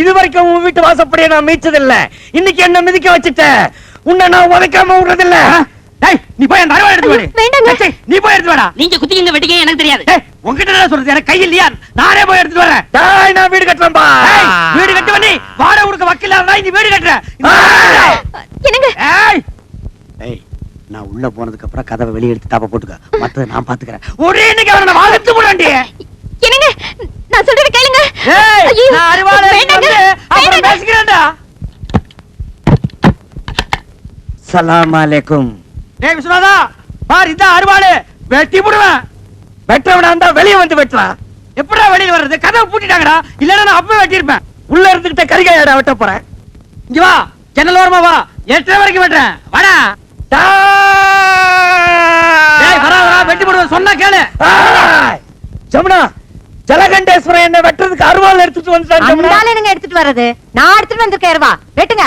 இது வரைக்கும் உன் வீட்டு வாசப்படியை நான் மீச்சதில்ல. இன்னைக்கு என்ன மிதிக்க வச்சுட்ட. உன்னை நான் உதைக்காம விடுறதில்ல. டேய் நீ போய் அந்த எடுத்து வாடி. நீ போய் எடுத்து வாடா. நீங்க குத்திக்கிங்க வெட்டிக்க எனக்கு தெரியாது. உன்கிட்ட என்ன சொல்றது? எனக்கு கை இல்லையா? நானே போய் எடுத்துட்டு வரேன். டேய், நான் வீடு கட்டுறேன்பா ஏய், வீடு கட்டு பண்ணி வாடகை கொடுக்க வக்கீல் இருந்தா நீ வீடு கட்டுற. என்னங்க? ஏய். ஏய் நான் உள்ள போனதுக்கு அப்புறம் கதவை வெளிய எடுத்து தாப்ப போட்டுக்க. மத்தத நான் பாத்துக்கறேன். ஒரே இன்னைக்கு அவனை நான் வாழத்து போடாண்டி என்னங்க? நான் சொல்றது கேளுங்க. நான் அருவாள் எடுத்து அப்புறம். பேசிக்கிறேன்டா. சலாம் அலைக்கும் டேய் விஸ்வநாதா பார் இந்த அருவாள் வெட்டி போடுவேன். வெட்டவனா இருந்தா வெளிய வந்து வெட்டலாம் எப்படா வெளியில வர்றது? கதவை பூட்டிட்டாங்கடா. இல்லன்னா நான் அப்பவே வெட்டியிருப்பேன். உள்ள இருந்துகிட்ட கரிகாயடா வெட்ட போறேன். இங்க வா ஜன்னல் ஓரமா வா. எட்டரை வரைக்கும் வெட்டுறேன். வாடா. டேய் வரா வரா வெட்டி போடுவேன். சொன்னா கேளு. ஜமுனா ஜலகண்டேஸ்வரன் என்ன வெட்டுறதுக்கு அருவாள் எடுத்துட்டு என்னங்க எடுத்துட்டு வர்றது? நான் எடுத்துட்டு வந்திருக்கேன் வெட்டுங்க.